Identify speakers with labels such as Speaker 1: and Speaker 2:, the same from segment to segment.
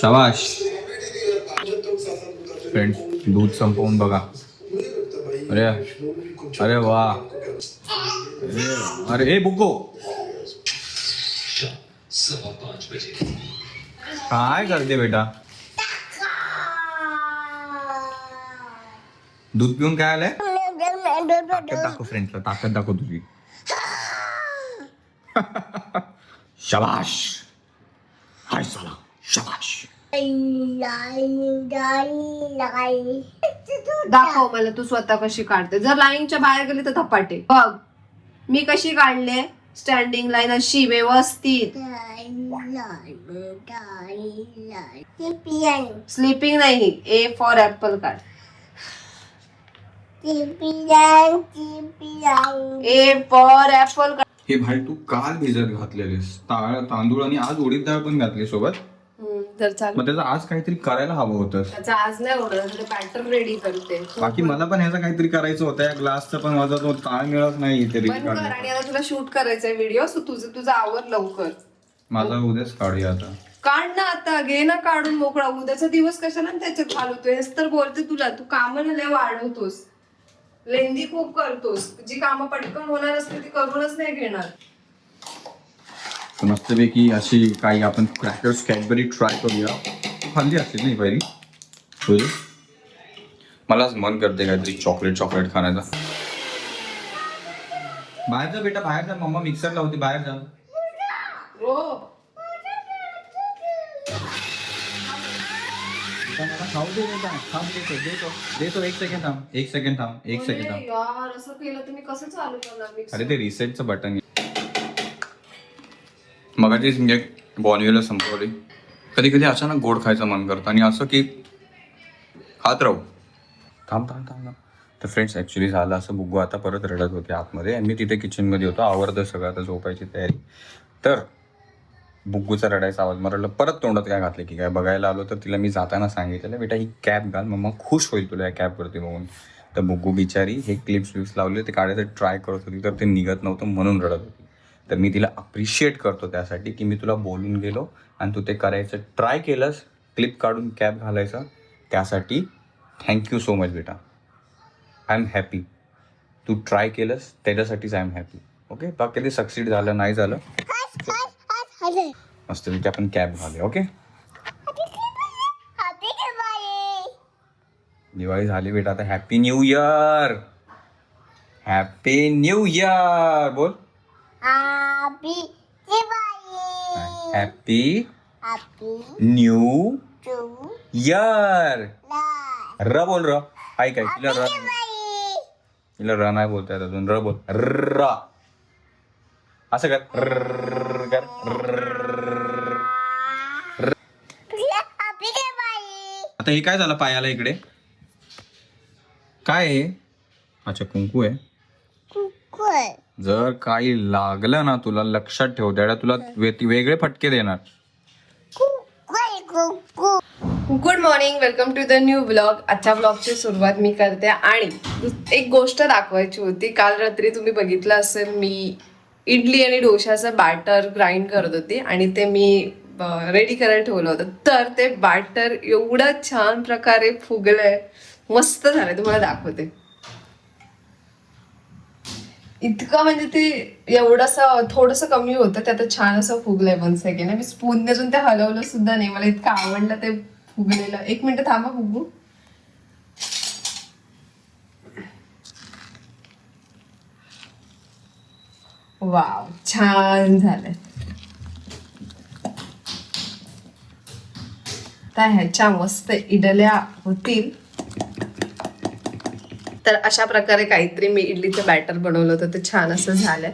Speaker 1: शबाश। Friends दूध संपवून बघा। अरे अरे वा अरे ए बुको काय करते बेटा? दूध पिऊन काय आलंय ताकद दाखव फ्रेंड्सला ताकद दाखव तुझी शबाश. हाय साला शबाश.
Speaker 2: दाखव मला तू स्वतः कशी काढते. जर लाईनच्या बाहेर गेली तर धपाटे. बघ मी कशी काढले? स्टँडिंग लाईन अशी व्यवस्थित. स्लीपिंग नाही. ए फॉर ऍपल काढ. ए फॉर ऍपल काढ.
Speaker 1: हे भाई तू काल भिजत घातलेलेस. ताळ तांदूळ आणि आज उडीद डाळ पण घातली सोबत?
Speaker 2: तर
Speaker 1: मग त्याचं आज काहीतरी करायला हवं होतं.
Speaker 2: त्याचा आज नाही होणार बॅटर रेडी करते.
Speaker 1: बाकी मला पण ह्याचं काहीतरी करायचं होतं. या ग्लासचं पण माझा तो ताळ मिळत नाही
Speaker 2: बंद कर आणि आता तुला शूट करायचंय व्हिडिओ सो तुझं तुझं आवर लवकर.
Speaker 1: माझा उद्याच काढूया आता.
Speaker 2: काढ ना आता घे ना काढून मोकळा. उद्याचा दिवस कशाला ना त्याच्यात घालवतोय हेच तर बोलते तुला तू कामाला लय वाढवतोस. लेंदी खूप करतोस. जी कामं पटकन होणार असते ती करूनच नाही घेणार.
Speaker 1: मस्तपैकी अशी काही आपण क्रॅकर्स कॅडबरी ट्राय करूया. खाल्ली असते नाही पहिली? तुझी मलाच मन करते काहीतरी चॉकलेट चॉकलेट खाण्याचा. बाहेर जा बेटा बाहेर जा. मम्मा मिक्सर लावते बाहेर जा.
Speaker 2: हो.
Speaker 1: मला खाऊ दे बेटा थांब देतो देतो देतो एक सेकंड थांब. एक सेकंड थांब एक सेकंड थांब.
Speaker 2: अरे यार असं केलं तर मी कसं चालू करणार? मिक्सर
Speaker 1: अरे ते रिसेटचं बटन मगाचीच म्हणजे बॉनवेला संपवली. कधी कधी अचानक गोड खायचं मन करतं आणि असं की खात राहू. थांब थांब थांब थांब. तर फ्रेंड्स ॲक्च्युली झालं असं. बुग्गू आता परत रडत होते आतमध्ये. आणि मी तिथे किचनमध्ये होतो. आवडतं सगळं. आता झोपायची तयारी. तर बुग्गूचा रडायचा आवाज मला परत तोंडात काय घातलं की काय? बघायला आलो तर तिला मी जाताना सांगितलेलं बेटा ही कॅब घाल मग खुश होईल तुला या कॅबवरती बघून. तर बुग्गू बिचारी हे क्लिप्स विप्स लावले ते काढायचं ट्राय करत होती तर ते निघत नव्हतं म्हणून रडत होती. तर मी तिला अप्रिशिएट करतो त्यासाठी की मी तुला बोलून गेलो आणि तू ते करायचं ट्राय केलंस क्लिप काढून कॅब घालायचं. त्यासाठी थँक्यू सो मच बेटा. आय एम हॅपी तू ट्राय केलंस त्याच्यासाठीच आय एम हॅपी ओके बाकी ते सक्सीड झालं नाही झालं. मस्त की आपण कॅब घालूया ओके दिवाळी. झाली बेटा आता happy new year happy new year बोल. हॅपी न्यू इयर र बोल र. ऐक ऐक. तिला र. तिला र नाही बोलता येत अजून. र बोल. र. असं कर. कर आता हे काय झालं पायाला इकडे काय आहे अच्छा कुंकू आहे जर काही लागलं ना तुला लक्षात ठेव त्याला तुला वे- वेगळे फटके देणार
Speaker 2: good morning welcome to the new blog आजच्या ब्लॉगची सुरुवात मी करते आणि एक गोष्ट दाखवायची होती काल रात्री तुम्ही बघितलं असेल मी इडली आणि डोशाचं बॅटर ग्राइंड करत होती आणि ते मी रेडी करायला ठेवलं होतं. तर ते बॅटर एवढं छान प्रकारे फुगलंय. मस्त झालंय तुम्हाला दाखवते. इतकं म्हणजे ते एवढंसं थोडंसं कमी होतं ते आता छान असं फुगलंय वन सेकंड मी स्पून अजून ते हलवलं सुद्धा नाही. मला इतकं आवडलं ते फुगलेलं. एक मिनिट थांबा फुगू. वाव छान झालंय. तर ह्याच्या मस्त इडल्या होतील. तर अशा प्रकारे काहीतरी मी इडलीचं बॅटर बनवलं होतं ते छान असं झालंय.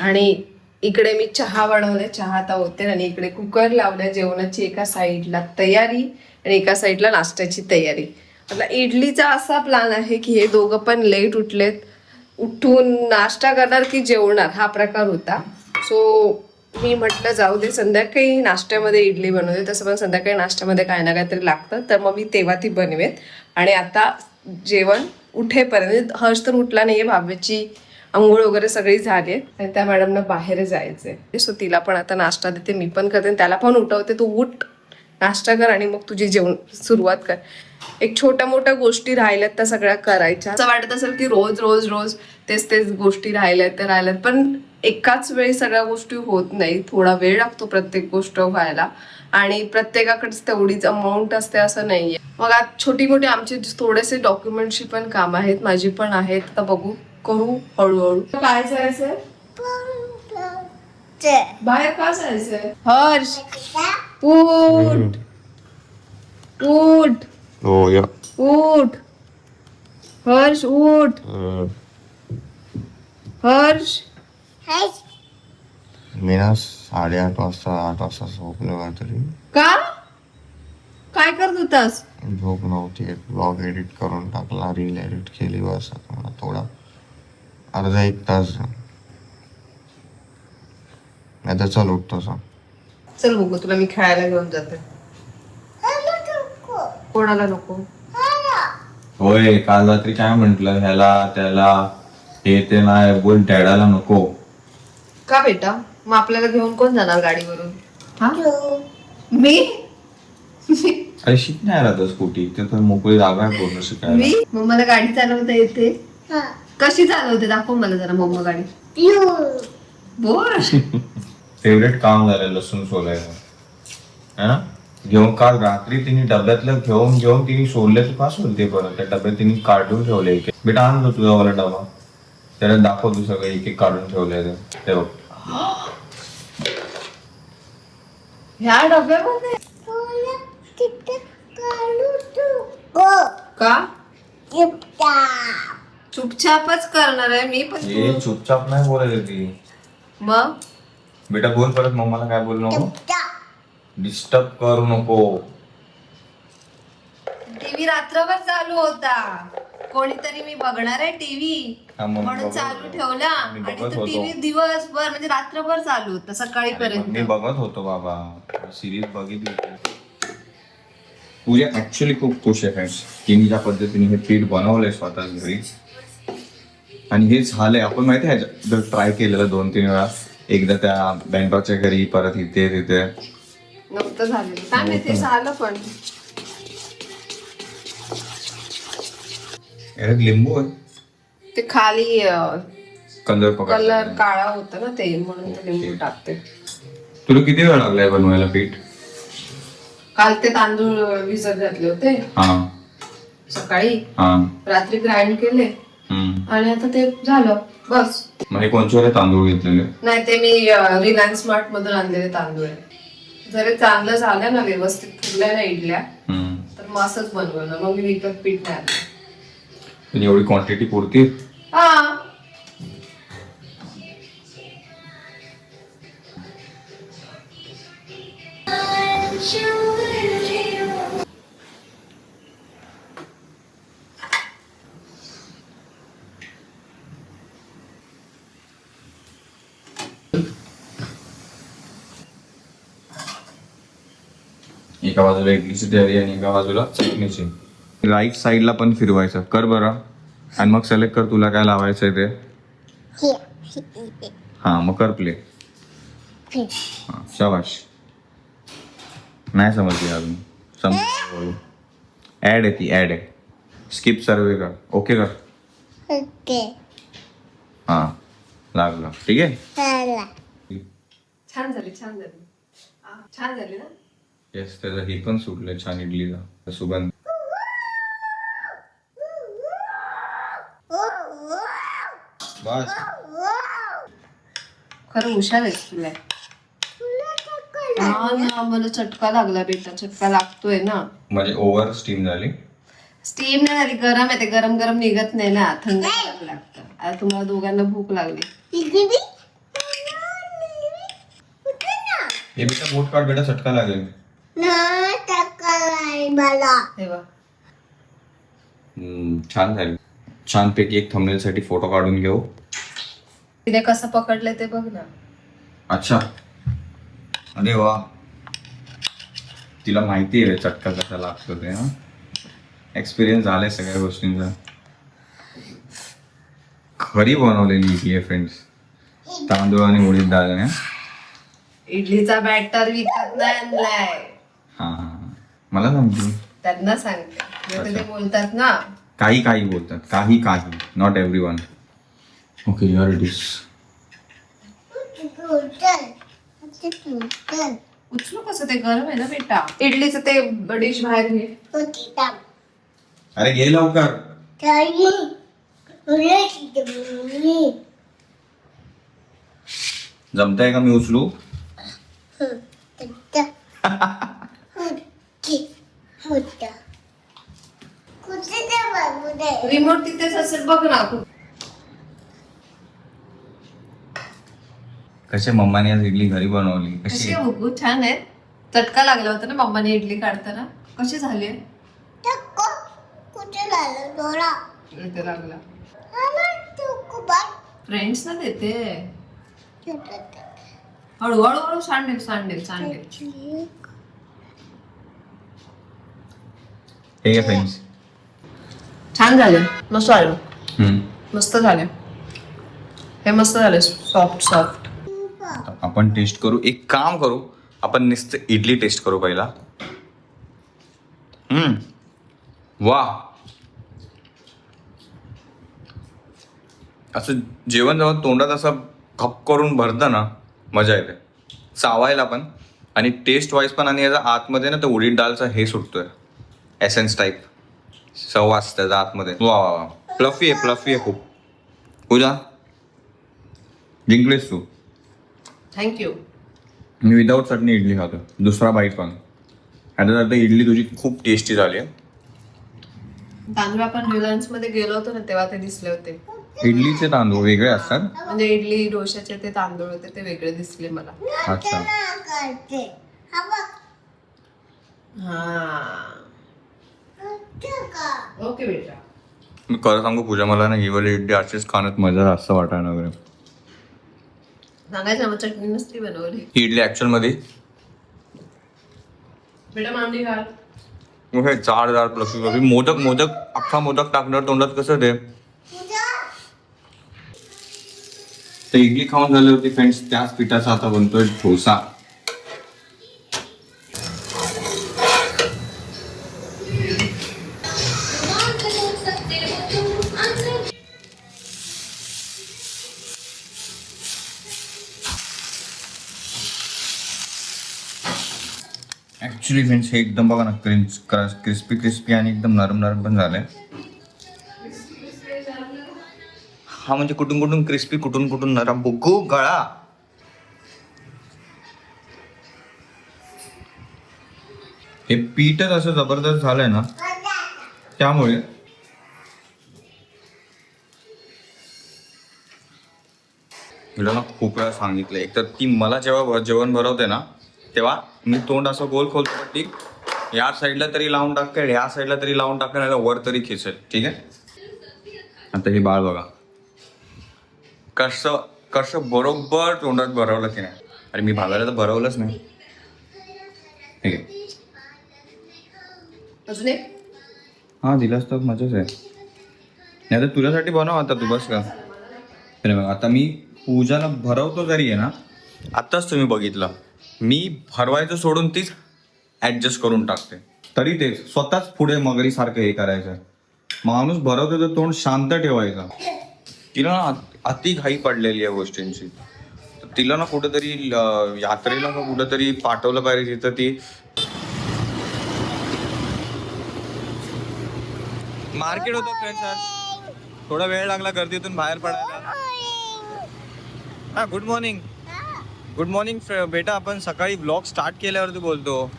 Speaker 2: आणि इकडे मी चहा बनवले चहा आता होते आणि इकडे कुकर लावल्या जेवणाची एका साईडला तयारी आणि एका साईडला नाश्त्याची तयारी. आता इडलीचा असा प्लॅन आहे की हे दोघं पण लेट उठलेत. उठून नाश्ता करणार की जेवणार? हा प्रकार होता. सो मी म्हटलं जाऊ दे संध्याकाळी नाश्त्यामध्ये इडली बनवते. तसं पण संध्याकाळी नाश्त्यामध्ये काय ना काहीतरी लागतं. तर मग मी तेव्हा ती बनवेत. आणि आता जेवण उठेपर्यंत हर्ष तर उठला नाही आहे भाव्याची आंघोळ वगैरे सगळी झाली आहे. आणि त्या मॅडमना बाहेर जायचंय. सो तिला पण आता नाश्ता देते मी पण करते. आणि त्याला पण उठवते तू उठ नाश्ता कर आणि मग तुझी जेवण सुरुवात कर. एक छोट्या मोठ्या गोष्टी राहिल्यात त्या सगळ्या करायच्या. असं वाटत असेल की रोज रोज रोज तेच तेच गोष्टी राहिल्यात त्या राहिल्यात. पण एकाच वेळी सगळ्या गोष्टी होत नाही. थोडा वेळ लागतो प्रत्येक गोष्ट व्हायला. आणि प्रत्येकाकडेच तेवढीच अमाऊंट असते असं नाहीये. मग आज छोटी मोठी आमची थोडेसे डॉक्युमेंटची पण काम आहेत. माझी पण आहेत. आता बघू. करू? हळूहळू. काय जायचंय बाहेर का जायचंय हर्ष. उठ. उठ.
Speaker 1: हो या.
Speaker 2: उठ. हर्ष उठ. हर्ष.
Speaker 3: मी ना साडेआठ वाजता आठ वाजता झोपलो काहीतरी
Speaker 2: का? काय करत होतास?
Speaker 3: झोप नव्हती ब्लॉग एडिट करून टाकला रील एडिट केली बस. मला थोडा अर्धा एक तास नाही तर चल उठतो
Speaker 2: चल बघू तुला मी खेळायला घेऊन जाते. कोणाला नको?
Speaker 1: होय काल रात्री काय म्हंटल? ह्याला त्याला हे ते नाही बोल डॅडाला नको.
Speaker 2: का बेटा? मग आपल्याला घेऊन कोण जाणार गाडीवरून? हा? मी?
Speaker 1: अरे शिक नाही राहत स्कूटी. ते तर मोकळी जागा आहे पूर्ण शिकायला.
Speaker 2: मी? मग मला गाडी चालवता येते. कशी चालवते? दाखव मला जरा मम्मा गाडी. बोल.
Speaker 1: फेवरेट काम झालं लसूण सोलायचं है? ना घेऊन काल रात्री तिने डब्यातलं घेऊन घेऊन तिने सोडले तू का सोलते परत? त्या डब्यात तिने काढून ठेवले एक एक. बेटा आणलं तुझा वाला डबा. त्याला दाखव तू सगळं एक एक काढून ठेवलंय ते. बघ.
Speaker 2: ह्या डब्यामध्ये? का? चुपचापच करणार आहे मी पण
Speaker 1: हे चुपचाप नाही बोलायचं ती.
Speaker 2: मग?
Speaker 1: बेटा बोल परत मम्माला काय बोल नको? डिस्टर्ब करू नको.
Speaker 2: टीव्ही रात्रभर चालू होता. कोणीतरी मी बघणार आहे टीव्ही.
Speaker 1: हा,
Speaker 2: म्हणून
Speaker 1: बघत
Speaker 2: चालू
Speaker 1: होतो.
Speaker 2: ठेवला.
Speaker 1: मी
Speaker 2: आणि
Speaker 1: बघत
Speaker 2: तो
Speaker 1: होतो.
Speaker 2: टीव्ही दिवसभर म्हणजे रात्रभर चालू होता
Speaker 1: मी बघत होतो बाबा. सिरीज बघितली होती. पूजा ऍक्च्युली खूप खुश आहे फ्रेंड्स तिने ज्या पद्धतीने हे पीठ बनवलंय स्वतःच घरी. आणि हे झालंय. आपण माहिती आहे ट्राय केलेलं दोन तीन वेळा एकदा त्या बँकॉकच्या घरी परत इथे तिथे
Speaker 2: नव्हतं झालेलं. काय माहिती झालं. पण.
Speaker 1: याच्यात लिंबू आहे?
Speaker 2: ते खाली
Speaker 1: कलर पकड
Speaker 2: कलर काळा होता ना ते म्हणून ते लिंबू टाकते.
Speaker 1: तुला किती वेळ लागलाय बनवायला पीठ?
Speaker 2: काल ते तांदूळ भिजत घातले होते.
Speaker 1: हा.
Speaker 2: सकाळी.
Speaker 1: हा.
Speaker 2: रात्री ग्राइंड केले.
Speaker 1: हम्म.
Speaker 2: आणि आता ते झालं. बस.
Speaker 1: मग हे कोणचे वाले तांदूळ घेतलेले?
Speaker 2: नाही ते मी रिलायन्स स्मार्ट मधून आणलेले तांदूळ आहे. जर चांगलं झालं ना व्यवस्थित फुगल्या ना इडल्या
Speaker 1: हम्म.
Speaker 2: तर मग असंच बनवलं मग मी विकत पीठ नाही आणलं.
Speaker 1: पण एवढी क्वांटिटी पुरती
Speaker 2: हा
Speaker 1: एका बाजूला इडलीची तयारी आणि एका बाजूला चटणीची राईट साईडला पण फिरवायचं. कर बरं. आणि मग सिलेक्ट कर तुला काय लावायचं आहे ते. हा. मग कर प्ले हा. शाबाश. नाही समजली अजून. समज ऍड आहे ती ऍड आहे. स्किप सर्वे कर. ओके कर? हा लागलं. ठीक आहे?
Speaker 2: छान झाली छान झाली. छान झाली ना?
Speaker 1: येस त्याचं हे पण सुटलं छान इडलीचा सुगंध. बस.
Speaker 2: खरं हुशार आहे तुला. हा ना मला चटका लागला बेटा चटका लागतोय ना.
Speaker 1: म्हणजे ओव्हर स्टीम झाली?
Speaker 2: स्टीम नाही झाली गरम आहे ते गरम गरम निघत नाही ना थंड करावं लागतं. आता तुम्हाला दोघांना भूक लागली.
Speaker 1: हे बेटा बोट काढ बेटा चटका लागेल.
Speaker 2: तेव्हा
Speaker 1: हम्म, छान झाली. छानपैकी एक thumbnail साठी फोटो काढून घेऊ.
Speaker 2: तिने कसं पकडलंय ते बघ ना.
Speaker 1: अच्छा. अरे वा. तिला माहिती आहे चटका कसा लागतो ते हा. एक्सपिरियन्स झालाय सगळ्या गोष्टींचा. घरी बनवलेली इडली आहे फ्रेंड्स तांदूळ आणि उडीद डाळ आहे
Speaker 2: इडलीचा बॅटर विकत नाही आणलाय.
Speaker 1: हा हा हा. मला सांगते
Speaker 2: त्यांना सांगते ते बोलतात ना.
Speaker 1: काही काही बोलतात. काही काही. Not everyone okay your it is
Speaker 2: उचलू कसं ते? गरम आहे ना बेटा. इडलीचं ते डिश बाहेर घे.
Speaker 1: अरे घे लवकर. जमतंय का मी उचलू?
Speaker 2: रिमोट तिथेच असेल बघ ना
Speaker 1: कसे मम्माने आज इडली घरी बनवली?
Speaker 2: कशी?
Speaker 1: कशी
Speaker 2: आहे बघू छान आहे. चटका लागला होता ना मम्माने इडली काढताना. कशी झाली इथे लागला. फ्रेंड्स ना देते. हळू हळू हळू सांडेल सांडेल सांडेल.
Speaker 1: हे फ्रेंड्स
Speaker 2: छान झाले. मस्त आलं मस्त झाले. हे मस्त झाले. सॉफ्ट सॉफ्ट
Speaker 1: आपण टेस्ट करू. एक काम करू. आपण नुसतं इडली टेस्ट करू पहिला. हम्म. वा असं जेवण जेव्हा तोंडात असं खप करून भरतं ना मजा येते. चावायला पण. आणि टेस्ट वाईज पण आणि याचा आतमध्ये ना तर उडीद डालचा हे सुटतोय. एसेन्स टाईप सवास त्याचा आतमध्ये. वा प्लफी आहे प्लफी आहे खूप. पूजा? जिंकलीस तू.
Speaker 2: थँक्यू
Speaker 1: मी विदाऊट चटणी इडली खातो. दुसरा बाईट पण. आता आता इडली तुझी खूप टेस्टी झाली आहे
Speaker 2: तांदूळ आपण रिलायन्समध्ये गेलो होतो ना तेव्हा ते दिसले होते.
Speaker 1: इडलीचे तांदूळ वेगळे असतात?
Speaker 2: म्हणजे इडली डोशाचे ते तांदूळ होते ते वेगळे दिसले मला.
Speaker 1: अच्छा.
Speaker 2: हा. ओके बेटा.
Speaker 1: मी खरं सांगू पूजा मला ना ही वाली इडली अशीच खाण्यात मजा जास्त वाटायला वगैरे
Speaker 2: सांगायचं ना मग चटणी नसती बनवली.
Speaker 1: ही इडली ऍक्च्युअलमध्ये
Speaker 2: बेटा मांडी घाल.
Speaker 1: मग हे जाड जाड प्लफी प्लफी मोदक मोदक अख्खा मोदक टाकणार तोंडात कसं ते? तर इडली खाऊन झाली होती फ्रेंड्स त्याच पिठाचा आता बनतोय डोसा. ॲक्च्युली फ्रेंड्स हे एकदम बघा ना क्रिंच क्रिस्पी क्रिस्पी आणि एकदम नरम नरम पण झालंय. हा म्हणजे कुठून कुठून क्रिस्पी कुठून कुठून नरम. बुगू गळा. हे पीठच असं जबरदस्त झालंय ना त्यामुळे तिला ना खूप वेळा सांगितलं एक तर ती मला जेव्हा जेवण भरवते ना तेव्हा मी तोंड असं गोल खोलतो ठीक या साईडला तरी लावून टाकेल या साईडला तरी लावून टाकेल आणि वर तरी खेचेल ठीक आहे? आता हे बाळ बघा. कसं कसं बरोबर तोंडात भरवलं की नाही अरे मी भागायला तर भरवलंच नाही. ठीक आहे.
Speaker 2: अजून एक?
Speaker 1: हा दिलास तर मजाच आहे. नाही तर तुझ्यासाठी बनव आता तू बस का. अरे बघ आता मी पूजाला भरवतो जरी आहे ना आत्ताच तुम्ही बघितलं. मी भरवायचं सोडून तीच ॲडजस्ट करून टाकते. तरी ते स्वतःच पुढे मगरी सारखं हे करायचं. माणूस भरवतो तर तोंड शांत ठेवायचा. तिला ना अत- घाई पडलेली या गोष्टींची. तर तिला ना कुठेतरी यात्रेला का कुठेतरी पाठवलं पाहिजे तिथं ती मार्केट होतं फ्रेंड्स आज. थोडा वेळ लागला गर्दीतून बाहेर पडायला. हा गुड मॉर्निंग गुड मॉर्निंग बेटा आपण सकाळी ब्लॉग स्टार्ट केल्यावरती बोलतो.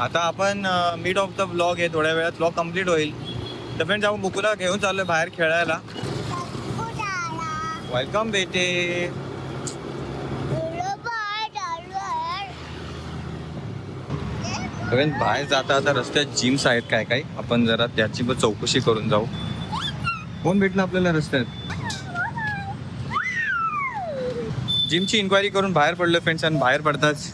Speaker 1: आता आपण मिड ऑफ द ब्लॉग आहे थोड्या वेळात ब्लॉग कंप्लीट होईल. तर फ्रेंड्स आपण बुकुला घेऊन चाललोय बाहेर खेळायला. वेलकम बेटे. फ्रेंड्स बाहेर जाता आता रस्त्यात जिम्स आहेत काय काय? आपण जरा त्याची पण चौकशी करून जाऊ. कोण भेटलं आपल्याला रस्त्यात? जिमची इन्क्वायरी करून बाहेर पडलो फ्रेंड्स आणि बाहेर पडताच.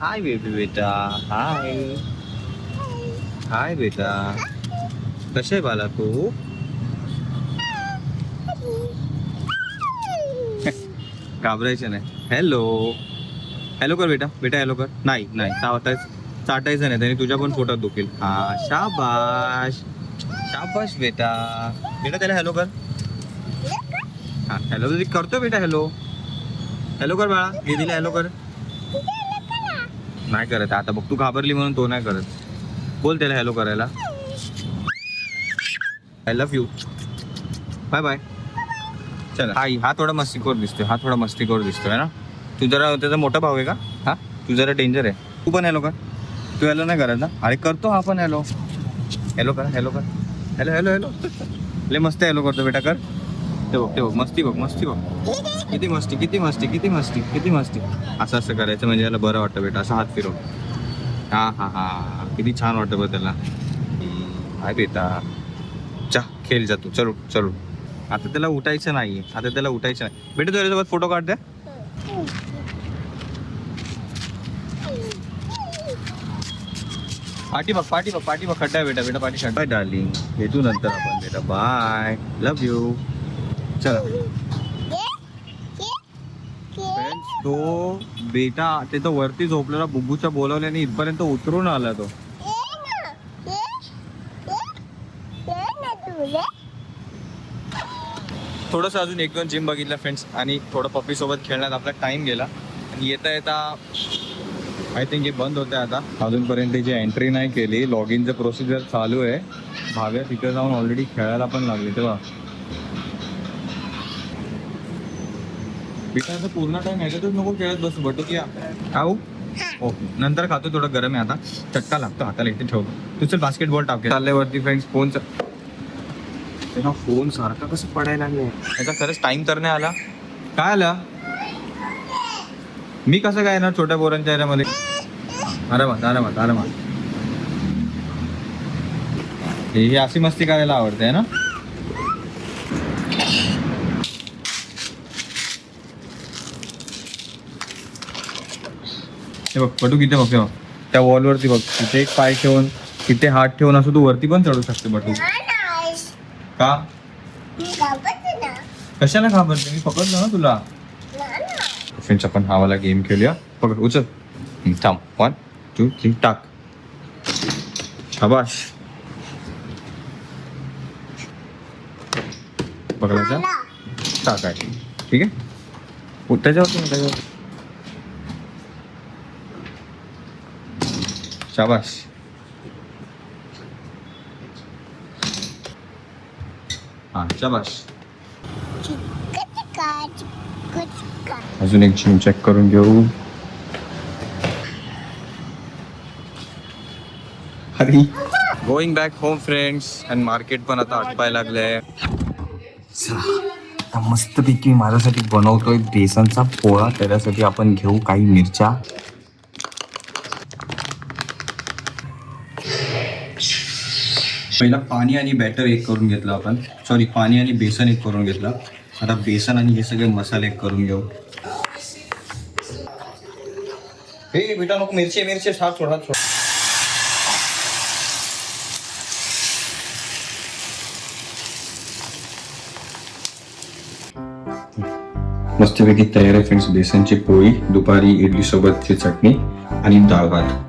Speaker 1: हाय बेबी बेटा. हाय हाय बेटा. कसे बाला तू? घाबरायचं नाही. हॅलो हॅलो कर बेटा. बेटा हॅलो कर. नाही नाही. चावतायच चाटायचं नाही. त्याने तुझ्या पण फोटोत दुखेल. हा शाबाश. शाबाश बेटा. बेटा त्याला हॅलो कर. हा हॅलो करतो बेटा हॅलो हॅलो कर बाळा दीदीला हॅलो कर. नाही करत आता बघ तू घाबरली म्हणून तो नाही करत. बोल त्याला हॅलो करायला. I love you bye bye चल. हा हा थोडा मस्तीखोर दिसतोय हा थोडा मस्तीखोर दिसतोय ना? तू जरा त्याचा मोठा भाऊ आहे का? हा? तू जरा डेंजर आहे. तू पण हॅलो कर. तू हॅलो नाही करत ना? अरे करतो हा पण हॅलो हॅलो कर हॅलो कर. हॅलो हॅलो हॅलो लय मस्त हॅलो करतो बेटा कर. ते बघ ते बघ मस्ती बघ मस्ती बघ. किती मस्ती किती मस्ती किती मस्ती किती मस्ती. असं असं करायचं म्हणजे याला बरं वाटतं बेटा असं हात फिरव. हा हा हा किती छान वाटतं बघ त्याला. हाय बेटा. चा खेळ जातो तू चलू चलू. आता त्याला उठायचं नाही आता त्याला उठायचं नाही. बेटा तुझ्यासोबत फोटो काढ द्या पाठी बघ पाठी बघ पाठी बघ खड्डा बेटा बेटा पाठी खड्डा डार्लिंग. भेटू नंतर आपण बेटा. बाय. लव्ह यू चला. तो बेटा ते तर वरती झोपलेला बुबूच्या बोलवल्याने इथपर्यंत उतरून आला तो. थोडस अजून एक दोन जिम बघितलं फ्रेंड्स आणि थोडं पप्पी सोबत खेळण्यात आपला टाइम गेला. आणि येता येता आय थिंक हे बंद होते आता. अजूनपर्यंत जी एंट्री नाही केली लॉग इनचं प्रोसिजर चालू आहे. भाव्या तिथे जाऊन ऑलरेडी खेळायला पण लागली तेव्हा. बेटा आता पूर्ण टाइम ह्याच्यातच नको खेळत बसू बटू की खाऊ ओके. नंतर खातो थोडं गरम आहे आता. चटका लागतो हाताला इथे ठेवतो. तू चल बास्केटबॉल टाक चालल्यावरती फ्रेंड्स फोनचं तेव्हा फोन सारखा कसं पडायला लागले याचा खरंच टाइम तर नाही आला. काय आला? मी कसं काय येणार छोट्या पोरांच्या ह्याच्यामध्ये आरामात आरामात आरामात हे ही अशी मस्ती करायला आवडते ना? हे बघ बटू किती बघ बघ त्या वॉलवरती बघ तिथे एक पाय ठेवून तिथे हात ठेवून असं तू वरती पण चढू शकते बटू. का? कशाला घाबरते? मी पकडलो ना तुला. फ्रेंड्स आपण हा वाला गेम खेळूया. पकड उचल. थांब. वन टू थ्री टाक. शाबाश पकडायचा? टाक आहे. ठीक आहे? ना, त्याच्यावर शाबाश हा शाबाश अजून एक जिम चेक करून घेऊ अरे going back home friends and market पण आता आटपायला लागलंय आता मस्तपैकी माझ्यासाठी बनवतोय बेसनचा पोळा त्याच्यासाठी आपण घेऊ काही मिरच्या. पहिला पाणी आणि बॅटर एक करून घेतलं आपण. सॉरी पाणी आणि बेसन एक करून घेतलं. आता बेसन आणि हे सगळे मसाले एक करून घेऊ. हे बेटा नको मिरची मिरची हात सोडा सोड. मस्तपैकी तयार आहे फ्रेंड्स बेसनची पोळी दुपारी इडली सोबतची चटणी आणि डाळ भात.